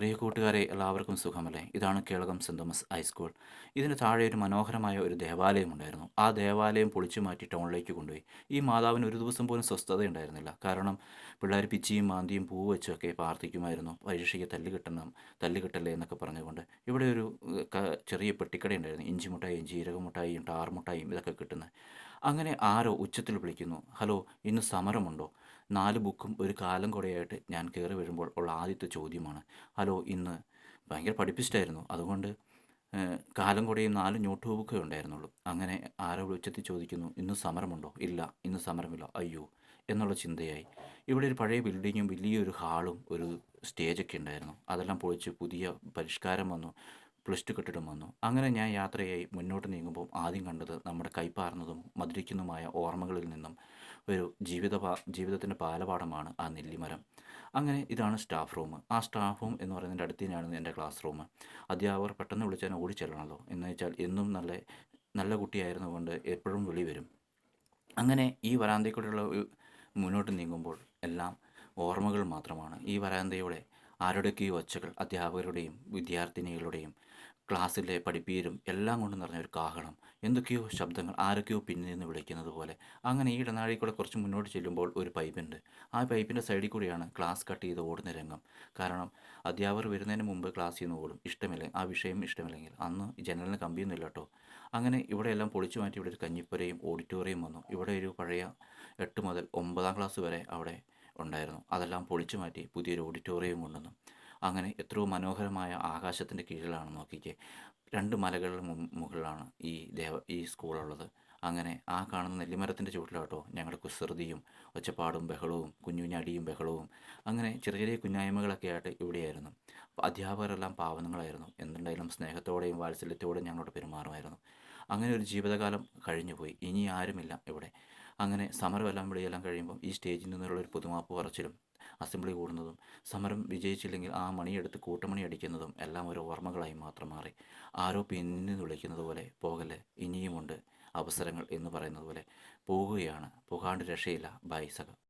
പ്രിയ കൂട്ടുകാരെ എല്ലാവർക്കും സുഖമല്ലേ? ഇതാണ് കേളകം സെന്റ് തോമസ് ഹൈസ്കൂൾ ഇതിന് താഴെ ഒരു മനോഹരമായ ഒരു ദേവാലയം ഉണ്ടായിരുന്നു. ആ ദേവാലയം പൊളിച്ചു മാറ്റി ടൗണിലേക്ക് കൊണ്ടുപോയി. ഈ മാതാവിന് ഒരു ദിവസം പോലും സ്വസ്ഥത ഉണ്ടായിരുന്നില്ല കാരണം പിള്ളേർ പിച്ചിയും മാന്തിയും പൂ വെച്ചൊക്കെ പ്രാർത്ഥിക്കുമായിരുന്നു. പരീക്ഷയ്ക്ക് തല്ല് കിട്ടണം എന്നൊക്കെ പറഞ്ഞുകൊണ്ട്. ഇവിടെ ഒരു ചെറിയ പെട്ടിക്കട ഉണ്ടായിരുന്നു ഇഞ്ചി മുട്ടായും ജീരകമുട്ടായും ടാർമുട്ടായും ഇതൊക്കെ കിട്ടുന്നത് അങ്ങനെ ആരോ ഉച്ചത്തിൽ വിളിക്കുന്നു. ഹലോ ഇന്ന് സമരമുണ്ടോ? നാല് ബുക്കും ഒരു കാലം കൂടെയായിട്ട് ഞാൻ കയറി വരുമ്പോൾ ഉള്ള ആദ്യത്തെ ചോദ്യമാണ്. ഹലോ ഇന്ന് ഭയങ്കര പഠിപ്പിച്ചിട്ടായിരുന്നു. അതുകൊണ്ട് കാലം കൂടെയും നാല് നോട്ട് ബുക്കേ ഉണ്ടായിരുന്നുള്ളൂ. അങ്ങനെ ആരോ ഉച്ചത്തിൽ ചോദിക്കുന്നു ഇന്ന് സമരമുണ്ടോ? ഇല്ല ഇന്ന് സമരമില്ല. അയ്യോ എന്നുള്ള ചിന്തയായി. ഇവിടെ ഒരു പഴയ ബിൽഡിങ്ങും വലിയൊരു ഹാളും ഒരു സ്റ്റേജൊക്കെ ഉണ്ടായിരുന്നു. അതെല്ലാം പൊളിച്ച് പുതിയ പരിഷ്കാരം വന്നു. പ്ലസ് ടു കെട്ടിടം വന്നു. അങ്ങനെ ഞാൻ യാത്രയായി മുന്നോട്ട് നീങ്ങുമ്പോൾ ആദ്യം കണ്ടത് നമ്മുടെ കൈപ്പാർന്നതും മധുരിക്കുന്നതുമായ ഓർമ്മകളിൽ നിന്നും ഒരു ജീവിത ജീവിതത്തിന്റെ ബാലപാഠമാണ് ആ നെല്ലിമരം. അങ്ങനെ ഇതാണ് സ്റ്റാഫ് റൂം. ആ സ്റ്റാഫ് റൂം എന്ന് പറയുന്നതിന്റെ അടുത്ത് തന്നെയാണ് എന്റെ ക്ലാസ് റൂം. അധ്യാപകർ പെട്ടെന്ന് വിളിച്ചാൽ ഓടി ചെല്ലണമല്ലോ. എന്ന് വെച്ചാൽ എന്നും നല്ല നല്ല കുട്ടിയായിരുന്നു കൊണ്ട് എപ്പോഴും വിളി വരും. അങ്ങനെ ഈ വരാന്തയിൽ കൂടെയുള്ള മുന്നോട്ട് നീങ്ങുമ്പോൾ എല്ലാം ഓർമ്മകൾ മാത്രമാണ്. ഈ വരാന്തയുടെ ആരുടെയൊക്കെയോ ഒച്ചകൾ അധ്യാപകരുടെയും വിദ്യാർത്ഥിനികളുടെയും ക്ലാസ്സിലെ പഠിപ്പീരും എല്ലാം കൊണ്ട് നിറഞ്ഞ ഒരു കാഹളം. എന്തൊക്കെയോ ശബ്ദങ്ങൾ ആരൊക്കെയോ പിന്നിൽ നിന്ന് വിളിക്കുന്നത് പോലെ. അങ്ങനെ ഈ ഇടനാഴി കൂടെ കുറച്ച് മുന്നോട്ട് ചെല്ലുമ്പോൾ ഒരു പൈപ്പുണ്ട്. ആ പൈപ്പിന്റെ സൈഡിൽ കൂടിയാണ് ക്ലാസ് കട്ട് ചെയ്ത് ഓടുന്ന രംഗം. കാരണം അധ്യാപകർ വരുന്നതിന് മുമ്പ് ക്ലാസ്സിൽ നിന്ന് ഓടും. ഇഷ്ടമില്ല ആ വിഷയം ഇഷ്ടമില്ലെങ്കിൽ. അന്ന് ജനലിന് കമ്പിയൊന്നും ഇല്ല കേട്ടോ. അങ്ങനെ ഇവിടെയെല്ലാം പൊളിച്ചു മാറ്റി ഇവിടെ ഒരു കഞ്ഞിപ്പുരയും ഓഡിറ്റോറിയം വന്നു. ഇവിടെ ഒരു പഴയ എട്ട് മുതൽ ഒമ്പതാം ക്ലാസ് വരെ അവിടെ ഉണ്ടായിരുന്നു. അതെല്ലാം പൊളിച്ചു മാറ്റി പുതിയൊരു ഓഡിറ്റോറിയം കൊണ്ടുവന്നു. അങ്ങനെ എത്രയോ മനോഹരമായ ആകാശത്തിന്റെ കീഴിലാണ് നോക്കിക്കേ. രണ്ട് മലകളുടെ മുകളിലാണ് ഈ ദേവ ഈ സ്കൂളുള്ളത്. അങ്ങനെ ആ കാണുന്ന നെല്ലിമരത്തിന്റെ ചുവട്ടിലാട്ടോ ഞങ്ങളുടെ കുസൃതിയും ഒച്ചപ്പാടും ബഹളവും കുഞ്ഞു അടിയും ബഹളവും അങ്ങനെ ചെറിയ ചെറിയ കുഞ്ഞായ്മകളൊക്കെ ആയിട്ട് ഇവിടെയായിരുന്നു അധ്യാപകരെല്ലാം പാവനങ്ങളായിരുന്നു എന്തുണ്ടായാലും സ്നേഹത്തോടെയും വാത്സല്യത്തോടെയും ഞങ്ങളോട് പെരുമാറുമായിരുന്നു. അങ്ങനെ ഒരു ജീവിതകാലം കഴിഞ്ഞുപോയി. ഇനി ആരുമില്ല ഇവിടെ. അങ്ങനെ സമരമെല്ലാം വിളിയെല്ലാം കഴിയുമ്പോൾ ഈ സ്റ്റേജിൽ നിന്നുള്ള ഒരു പുതുമാപ്പ് പറച്ചിലും അസംബ്ലി കൂടുന്നതും സമരം വിജയിച്ചില്ലെങ്കിൽ ആ മണിയെടുത്ത് കൂട്ടമണി അടിക്കുന്നതും എല്ലാം ഒരു ഓർമ്മകളായി മാത്രം മാറി. ആരോ പിന്നിൽ വിളിക്കുന്നത് പോലെ പോകല്ലേ? ഇനിയുമുണ്ട് അവസരങ്ങൾ എന്ന് പറയുന്നത് പോലെ. പോകുകയാണ്. പോകാണ്ട് രക്ഷയില്ല. ബൈ